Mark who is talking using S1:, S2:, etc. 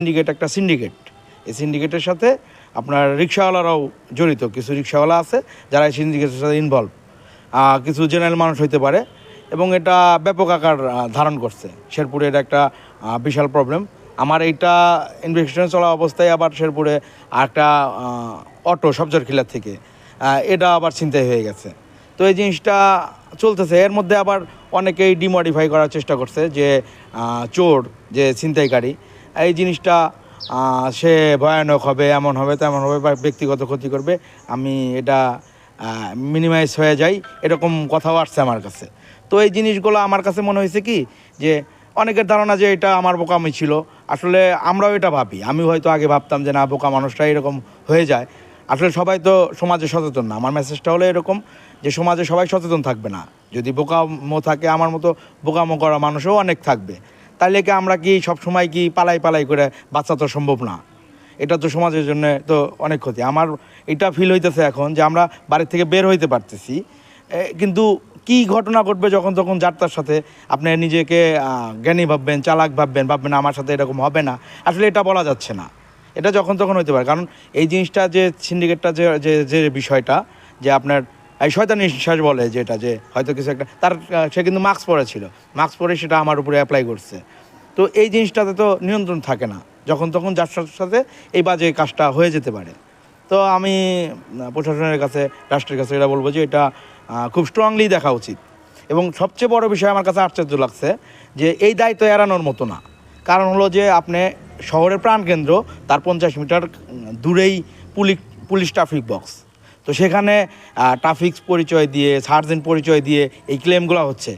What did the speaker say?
S1: Syndicate একটা syndicate এই সিন্ডিকেটের সাথে আপনার রিক্সাওয়ালারাও জড়িত। কিছু রিক্সাওয়ালা আছে যারা এই সিন্ডিকেটের সাথে ইনভলভ কিছু জেনারেল মানুষ হইতে পারে এবং এটা ব্যাপক আকার ধারণ করছে। শেরপুরে এটা একটা বিশাল প্রবলেম আমার এইটা ইনভেস্টিগেশন চলা অবস্থায় আবার শেরপুরে একটা অটো সবজর খিলার থেকে এটা আবার চিন্তায় হয়ে গেছে। তো এই জিনিসটা চলতেছে। এর মধ্যে আবার অনেকেই ডিমডিফাই করার চেষ্টা করছে যে চোর, যে ছিনতাইকারী এই জিনিসটা সে ভয়ানক হবে, এমন হবে, তেমন হবে, বা ব্যক্তিগত ক্ষতি করবে, আমি এটা মিনিমাইজ হয়ে যাই, এরকম কথাও আসছে আমার কাছে। তো এই জিনিসগুলো আমার কাছে মনে হয়েছে কি, যে অনেকের ধারণা যে এটা আমার বোকামি ছিল, আসলে আমরাও এটা ভাবি, আমি হয়তো আগে ভাবতাম যে না, বোকা মানুষটা এরকম হয়ে যায়। আসলে সবাই তো সমাজে সচেতন না, আমার মেসেজটা হলো এরকম, যে সমাজে সবাই সচেতন থাকবে না। যদি বোকামো থাকে, আমার মতো বোকামো করা মানুষও অনেক থাকবে। তাইলে কি আমরা কি সব সময় কি পালাই পালাই করে বাচ্চা তো সম্ভব না? এটা তো সমাজের জন্য তো অনেক ক্ষতি। আমার এটা ফিল হইতেছে এখন যে আমরা বাড়ির থেকে বের হইতে পারতেছি। কিন্তু কি ঘটনা ঘটবে যখন তখন যাত্রার সাথে আপনি নিজেকে জ্ঞানী ভাববেন, চালাক ভাববেন ভাববেন আমার সাথে এরকম হবে না। আসলে এটা বলা যাচ্ছে না। এটা যখন তখন হইতে পারে। কারণ এই জিনিসটা যে সিন্ডিকেটটা যে যে বিষয়টা, যে আপনার এই শয়তানি নিঃশ্বাস বলে যেটা যে হয়তো কিছু একটা, তার সে কিন্তু মাস্ক পরেছিল মাস্ক পরে সেটা আমার উপরে অ্যাপ্লাই করছে। তো এই জিনিসটাতে তো নিয়ন্ত্রণ থাকে না। যখন তখন যার সাথে সাথে এই বাজে কাজটা হয়ে যেতে পারে। তো আমি প্রশাসনের কাছে, রাষ্ট্রের কাছে এটা বলব যে এটা খুব স্ট্রংলি দেখা উচিত। এবং সবচেয়ে বড় বিষয় আমার কাছে আশ্চর্য লাগছে যে এই দায়িত্ব এড়ানোর মতো না। কারণ হলো যে আপনি শহরের প্রাণকেন্দ্র, তার পঞ্চাশ মিটার দূরেই পুলিশ পুলিশ ট্রাফিক বক্স। তো সেখানে ট্রাফিক্স পরিচয় দিয়ে সার্জেন্ট পরিচয় দিয়ে এই ক্লেমগুলো হচ্ছে।